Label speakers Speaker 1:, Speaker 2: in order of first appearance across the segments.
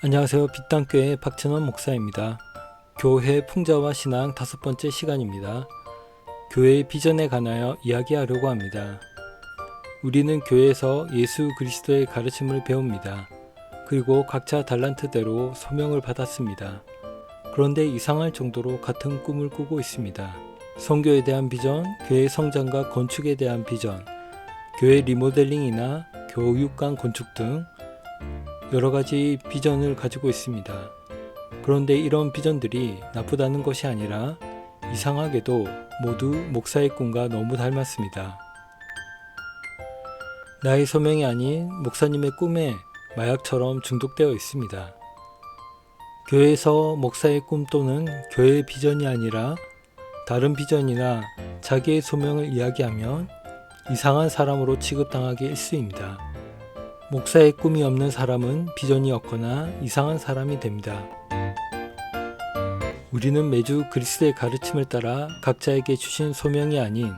Speaker 1: 안녕하세요. 빛땅교회 박찬원 목사입니다. 교회 풍자와 신앙 다섯 번째 시간입니다. 교회의 비전에 관하여 이야기하려고 합니다. 우리는 교회에서 예수 그리스도의 가르침을 배웁니다. 그리고 각자 달란트대로 소명을 받았습니다. 그런데 이상할 정도로 같은 꿈을 꾸고 있습니다. 성교에 대한 비전, 교회 성장과 건축에 대한 비전, 교회 리모델링이나 교육관 건축 등 여러 가지 비전을 가지고 있습니다. 그런데 이런 비전들이 나쁘다는 것이 아니라 이상하게도 모두 목사의 꿈과 너무 닮았습니다. 나의 소명이 아닌 목사님의 꿈에 마약처럼 중독되어 있습니다. 교회에서 목사의 꿈 또는 교회의 비전이 아니라 다른 비전이나 자기의 소명을 이야기하면 이상한 사람으로 취급당하기 일쑤입니다. 목사의 꿈이 없는 사람은 비전이 없거나 이상한 사람이 됩니다. 우리는 매주 그리스도의 가르침을 따라 각자에게 주신 소명이 아닌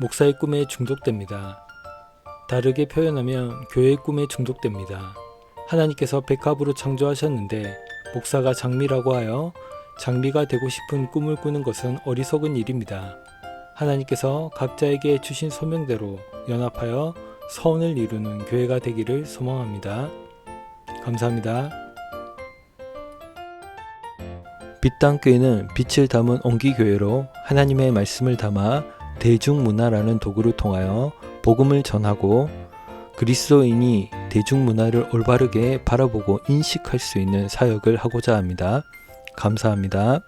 Speaker 1: 목사의 꿈에 중독됩니다. 다르게 표현하면 교회의 꿈에 중독됩니다. 하나님께서 백합으로 창조하셨는데 목사가 장미라고 하여 장미가 되고 싶은 꿈을 꾸는 것은 어리석은 일입니다. 하나님께서 각자에게 주신 소명대로 연합하여 서원을 이루는 교회가 되기를 소망합니다. 감사합니다. 빛땅 교회는 빛을 담은 옹기교회로 하나님의 말씀을 담아 대중문화라는 도구를 통하여 복음을 전하고 그리스도인이 대중문화를 올바르게 바라보고 인식할 수 있는 사역을 하고자 합니다. 감사합니다.